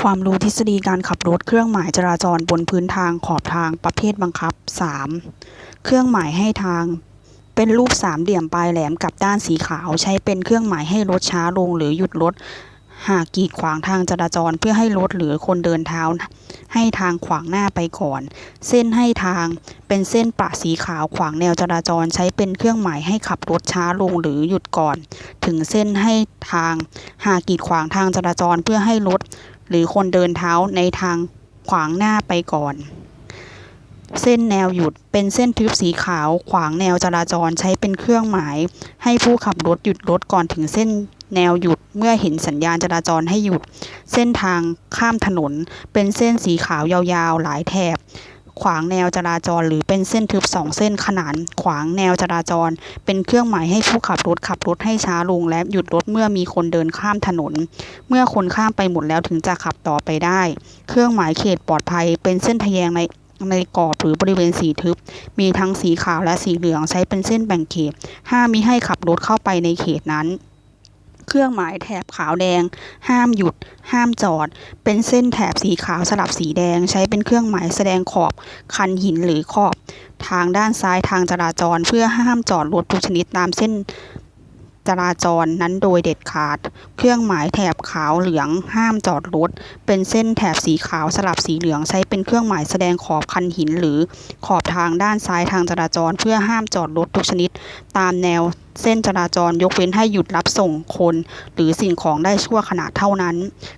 ความรู้ทฤษฎีการขับรถเครื่องหมายจราจรบนพื้นทางขอบทางประเภทบังคับ 3. เครื่องหมายให้ทาง เป็นรูปสามเหลี่ยมปลายแหลมกับด้านสีขาวใช้เป็นเครื่องหมายให้รถช้าลงหรือหยุดรถหากกีดขวางทางจราจรเพื่อให้รถหรือคนเดินเท้า ให้ทางขวางหน้าไปก่อน เส้นให้ทางเป็นเส้นประสีขาวขวางแนวจราจรใช้เป็นเครื่องหมายให้ขับรถช้าลงหรือหยุดก่อน ถึงเส้นให้ทาง หากกีดขวางทางจราจรเพื่อให้รถ หรือคนเดินเท้าในทางขวางหน้าไปก่อน เส้นแนวหยุดเป็นเส้นทึบสีขาวขวางแนวจราจรใช้เป็นเครื่องหมาย ให้ผู้ขับรถหยุดรถก่อนถึงเส้นแนวหยุดเมื่อเห็นสัญญาณจราจรให้หยุด เส้นทางข้ามถนน เป็นเส้นสีขาวยาวๆ หลายแถบ ขวางแนวจราจร หรือเป็นเส้นทึบสองเส้นขนานขวางแนวจราจร เป็นเครื่องหมายให้ผู้ขับรถขับรถให้ช้าลงและหยุดรถเมื่อมีคนเดินข้ามถนน เมื่อคนข้ามไปหมดแล้วถึงจะขับต่อไปได้ เครื่องหมายเขตปลอดภัย เป็นเส้นทะแยงในในกรอบหรือบริเวณสีทึบ มีทั้งสีขาวและสีเหลืองใช้เป็นเส้นแบ่งเขตห้ามมิให้ขับรถเข้าไปในเขตนั้น เครื่องหมายแถบขาวแดง ห้ามหยุด ห้ามจอด เป็นเส้นแถบสีขาวสลับสีแดง ใช้เป็นเครื่องหมายแสดงขอบ คันหินหรือขอบ ทางด้านซ้ายทางจราจร เพื่อห้ามจอดรถทุกชนิดตามเส้นจราจรนั้นโดยเด็ดขาด เครื่องหมายแถบขาวเหลืองห้ามจอดรถ เป็นเส้นแถบสีขาวสลับสีเหลืองใช้เป็นเครื่องหมายแสดงขอบคันหินหรือขอบทางด้านซ้ายทางจราจร เพื่อห้ามจอดรถทุกชนิด ตามแนว เส้นจราจรยกเว้นให้หยุดรับส่งคน หรือสิ่งของได้ชั่วขณะเท่านั้น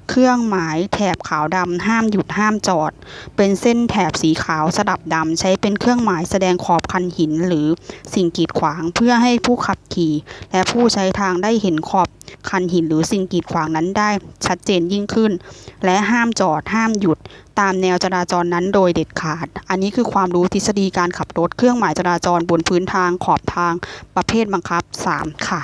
เครื่องหมายแถบขาวดำห้ามหยุดห้ามจอด เป็นเส้นแถบสีขาวสลับดำใช้เป็นเครื่องหมายแสดงขอบคันหินหรือสิ่งกีดขวางเพื่อให้ผู้ขับขี่ และผู้ใช้ทางได้เห็นขอบ คันหินหรือสิ่งกีดขวางนั้นได้ชัดเจนยิ่งขึ้น และห้ามจอดห้ามหยุด ตามแนวจราจรนั้นโดยเด็ดขาด อันนี้คือความรู้ทฤษฎีการขับรถเครื่องหมายจราจรบนพื้นทางขอบทางประเภทบังคับ 3 ค่ะ